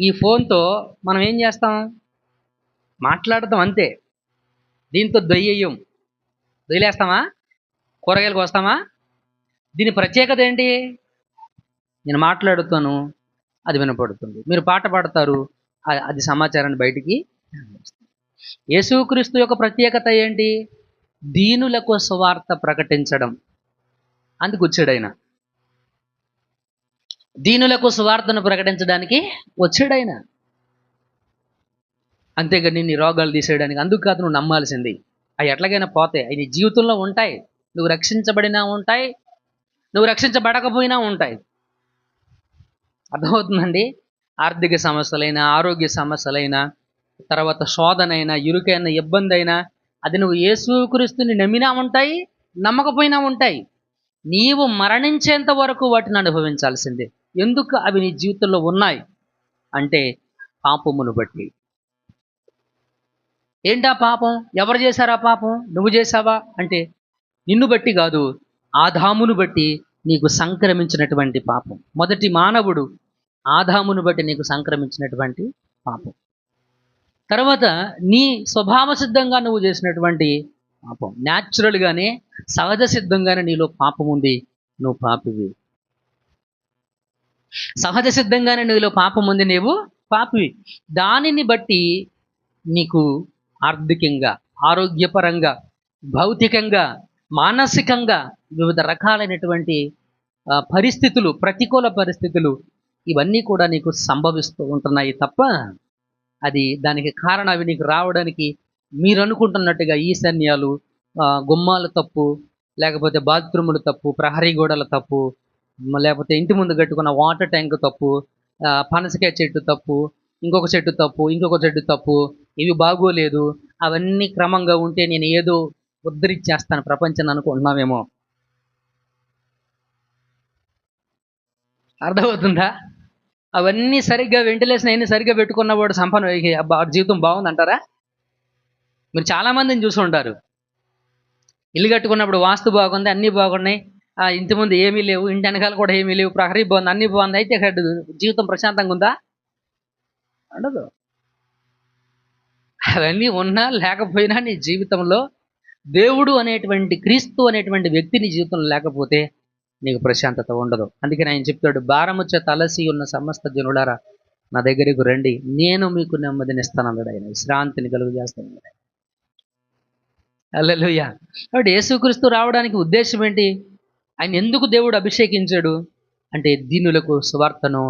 ఈ ఫోన్తో మనం ఏం చేస్తాం? మాట్లాడతాం అంతే. దీంతో దొయ్యం దొయ్యలేస్తామా? కూరగాయలకు వస్తామా? దీని ప్రత్యేకత ఏంటి? నేను మాట్లాడుతాను అది వినపడుతుంది. మీరు పాట పాడతారు అది సమాచారాన్ని బయటికి యేసుక్రీస్తు యొక్క ప్రత్యేకత ఏంటి? దీనులకు సువార్త ప్రకటించడం. అందుకు వచ్చాడు ఆయన. దీనులకు సువార్తను ప్రకటించడానికి వచ్చాడైన. ఆయన అంతేగా నీ రోగాలు తీసేయడానికి అందుకు కాదు నువ్వు నమ్మాల్సింది. అవి ఎట్లాగైనా పోతాయి. అవి నీ జీవితంలో ఉంటాయి. నువ్వు రక్షించబడినా ఉంటాయి. నువ్వు రక్షించబడకపోయినా ఉంటాయి. అర్థమవుతుందండి? ఆర్థిక సమస్యలైనా ఆరోగ్య సమస్యలైనా తర్వాత శోధనైనా ఇరుకైన ఇబ్బంది అయినా అది నువ్వు యేసుక్రీస్తుని నమ్మినా ఉంటాయి నమ్మకపోయినా ఉంటాయి. నీవు మరణించేంత వరకు వాటిని అనుభవించాల్సిందే. ఎందుకు అవి నీ జీవితంలో ఉన్నాయి? అంటే పాపమును బట్టి. ఏంటా పాపం? ఎవరు చేశారా పాపం? నువ్వు చేశావా? అంటే నిన్ను బట్టి కాదు ఆదామును బట్టి నీకు సంక్రమించినటువంటి పాపం. మొదటి మానవుడు ఆదామును బట్టి నీకు సంక్రమించినటువంటి పాపం. తర్వాత నీ స్వభావ సిద్ధంగా నువ్వు చేసినటువంటి పాపం. న్యాచురల్గానే సహజ సిద్ధంగానే నీలో పాపం ఉంది నువ్వు పాపివి. సహజ సిద్ధంగానే నీలో పాపం ఉంది నీవు పాపివి. దానిని బట్టి నీకు ఆర్థికంగా ఆరోగ్యపరంగా భౌతికంగా మానసికంగా వివిధ రకాలైనటువంటి పరిస్థితులు ప్రతికూల పరిస్థితులు ఇవన్నీ కూడా నీకు సంభవిస్తూ ఉంటున్నాయి తప్ప అది దానికి కారణం అవి నీకు రావడానికి మీరు అనుకుంటున్నట్టుగా ఈశాన్యాలు గుమ్మాల గుమ్మాలు తప్పు లేకపోతే బాత్రూములు తప్పు ప్రహరీ గోడల తప్పు లేకపోతే ఇంటి ముందు కట్టుకున్న వాటర్ ట్యాంక్ తప్పు పనసకాయ చెట్టు తప్పు ఇంకొక చెట్టు తప్పు ఇంకొక చెట్టు తప్పు ఇవి బాగోలేదు. అవన్నీ క్రమంగా ఉంటే నేను ఏదో ఉద్ధరించేస్తాను ప్రపంచం అనుకుంటున్నామేమో అర్థమవుతుందా? అవన్నీ సరిగ్గా వెంటిలేషన్ అయినా సరిగ్గా పెట్టుకున్నవాడు సంపన్న వాడి జీవితం బాగుందంటారా? మీరు చాలా మందిని చూసి ఉంటారు. ఇల్లు కట్టుకున్నప్పుడు వాస్తు బాగుంది అన్నీ బాగున్నాయి. ఇంటి ముందు ఏమీ లేవు ఇంటి వెనకాల కూడా ఏమీ లేవు. ప్రహరీ బాగుంది అన్నీ బాగుంది అయితే ఇక్కడ జీవితం ప్రశాంతంగా ఉందా? ఉండదు. అవన్నీ ఉన్నా లేకపోయినా నీ జీవితంలో దేవుడు అనేటువంటి క్రీస్తు అనేటువంటి వ్యక్తి నీ జీవితంలో లేకపోతే నీకు ప్రశాంతత ఉండదు. అందుకని ఆయన చెప్తాడు భారముచ్చ తలసి ఉన్న సమస్త జనులారా నా దగ్గరకు రండి. నేను మీకు నెమ్మదినిస్తాను అన్నాడు ఆయన. విశ్రాంతిని కలుగు చేస్తాను అల్లెలుయ్య కాబట్టి యేసుక్రీస్తు రావడానికి ఉద్దేశం ఏంటి? ఆయన ఎందుకు దేవుడు అభిషేకించాడు? అంటే దీనులకు సువార్తను